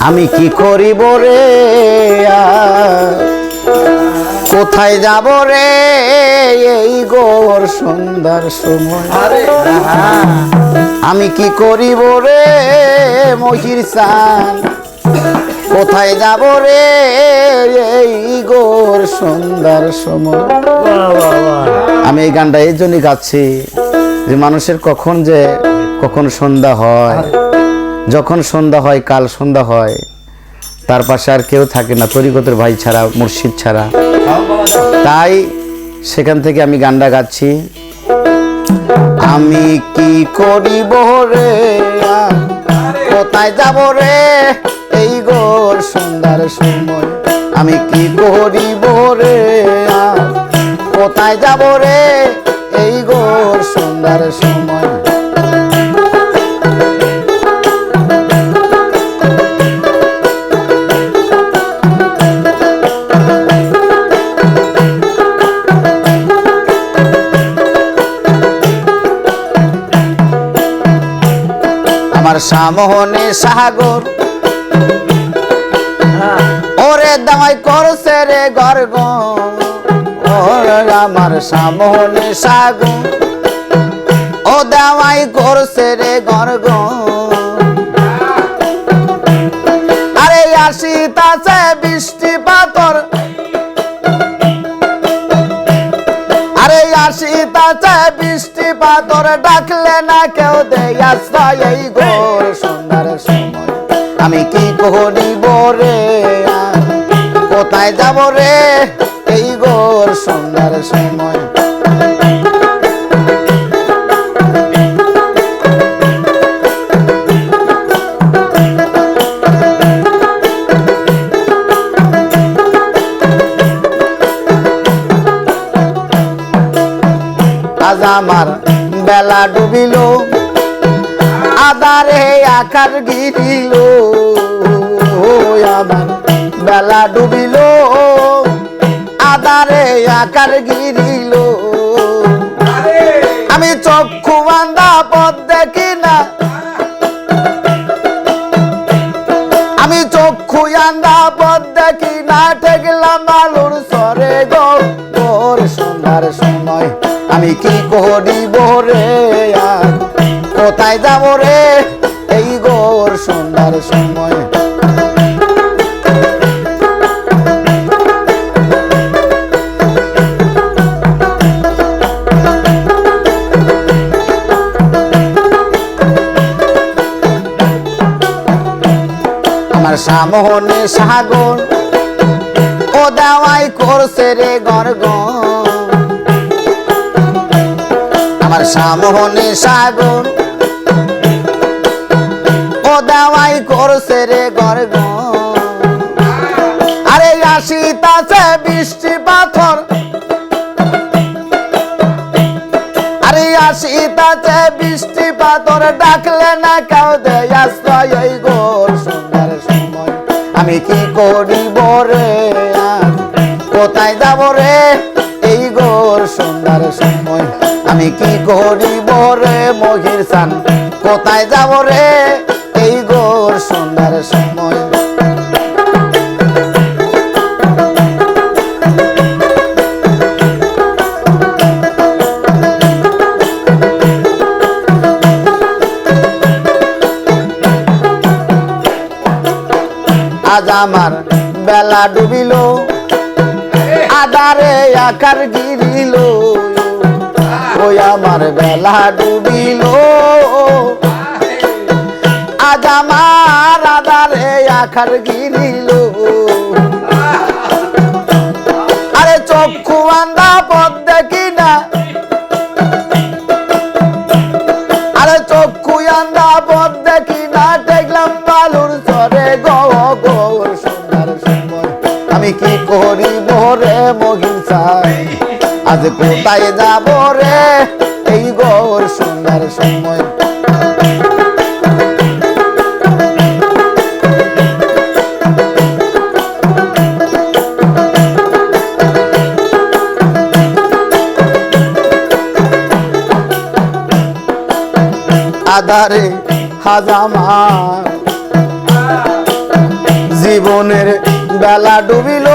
আমি কি করিব রে? কোথায় যাব রে এই গোর সুন্দর সময়? আমি কি করিব রে মহির সান কোথায় যাব রে এই গোর সুন্দর সময়? আমি এই গানটা এই জন্যই গাচ্ছি যে মানুষের কখন যে কখন সন্ধ্যা হয়। যখন সন্ধ্যা হয়, কাল সন্ধ্যা হয়, তার পাশে আর কেউ থাকে না। তরিকতের ভাই ছাড়া, মুর্শিদ ছাড়া। তাই সেখান থেকে আমি গানটা গাচ্ছি। আমি কি করিব রে কোথায় যাব রে এই গোর সুন্দর সময়? আমি কি করিব রে কোথায় যাব রে এই গোর সুন্দর সময়? সামহনে সাগর। ওরে দামাই করছে রে গর্গ আমার সামহনে সাগর। ও দামাই করছে রে গর্গ আরে আসিতাছে বৃষ্টি পাথর। আরে আসিতাছে বৃষ্টি পাথর ডাকলে না কেউ দেয় আশ্রয় এই সময়। আমি কি করিব রে কোথায় যাব রে? এই গোর সুন্দর সময়। আজ আমার বেলা ডুবিল আদারে আকার গিরিল। আমার বেলা ডুবিল আদারে আকার গিরিল। আমি চক্ষু বান্ধা পথ দেখি না। আমি চক্ষু আন্ধা পথ দেখি না। ঠেকলাম আলুর সরে গো তোর সময় আমি কি করিব? রে আর কোথায় যাব রে? এই গোর সুন্দর সময়। আমার সামহনে সাগর, ও দেওয়াই করছে রে গর্গ আমার সামহনে সাগর করছে রে গর্গ আরে আসিতাছে বৃষ্টি পাথর। আরে আসিতাছে বৃষ্টি পাথর, ডাকলে না কেউ দেয় গোর সুন্দর সময়। আমি কি করিব রে? কোথায় যাব রে? এই গোর সুন্দর সময়। আমি কি করিব রে মহির সান কোথায় যাব রে? এই গোর সুন্দর সময়। আজ আমার বেলা ডুবিল আদারে আকার গিরিল। ওই আমার বেলা ডুবিল। আমার আদারে আকার গিরিল। আরে চক্ষু আন্দা পথ দেখি না। আরে চক্ষু আন্দা পথ দেখি না। দেখলাম বালুর সরে গৌর সুন্দর। সময় আমি কি করিব রে মহিষাই? আজ কোথায় যাব রে? এই গৌর সুন্দর সময়। আধারে হাজামা জীবনের বেলা ডুবিল।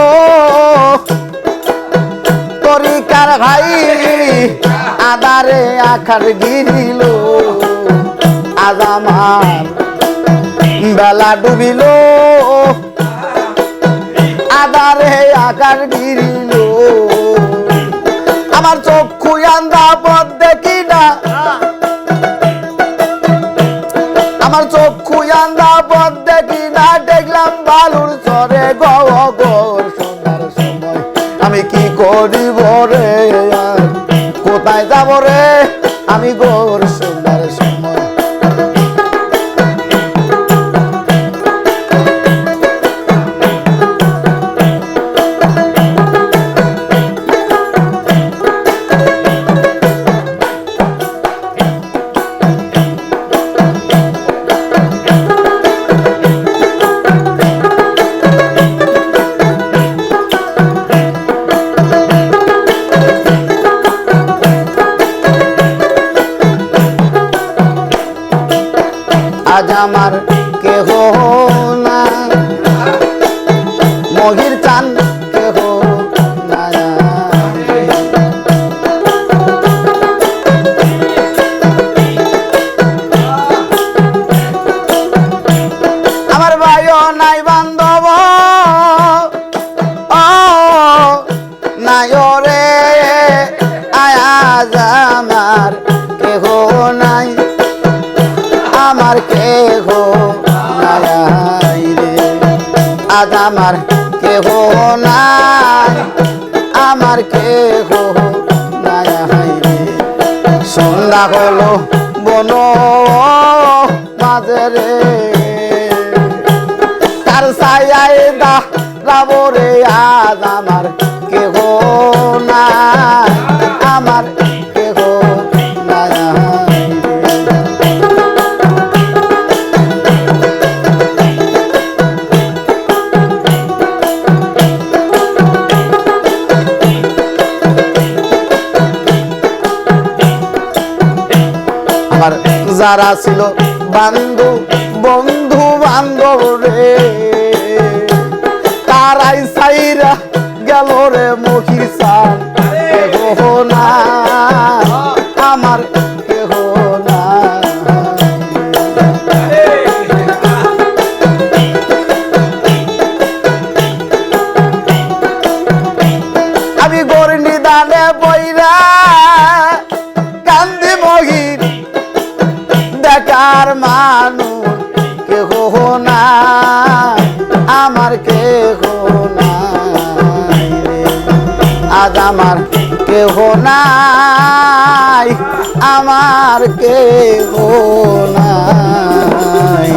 তরিকার ভাই আদারে আখার গিরিল। আজ আমার বেলা ডুবিল। আদারে আকার গিরিল। আমার চক্ষু আন্দা পথ দেখি চক্ষু আন্দা পথ দেখি না, দেখলাম বালুর চরে গোর সন্ধ্যার সময় আমি কি করিব রে? আমার কেহ না। মহির চান আজ আমার কেহ নাই। আমার কেহ নাই সন্ধ্যা হলো বন মাঝে রে। তার সায়ায় দা রাবরে আজ আমার যারা ছিল বান্ধু বন্ধু বান্ধব রে। তারাই সাইরা গেল রে মহির আজ আমার কেহ নাই আমার কেহ নাই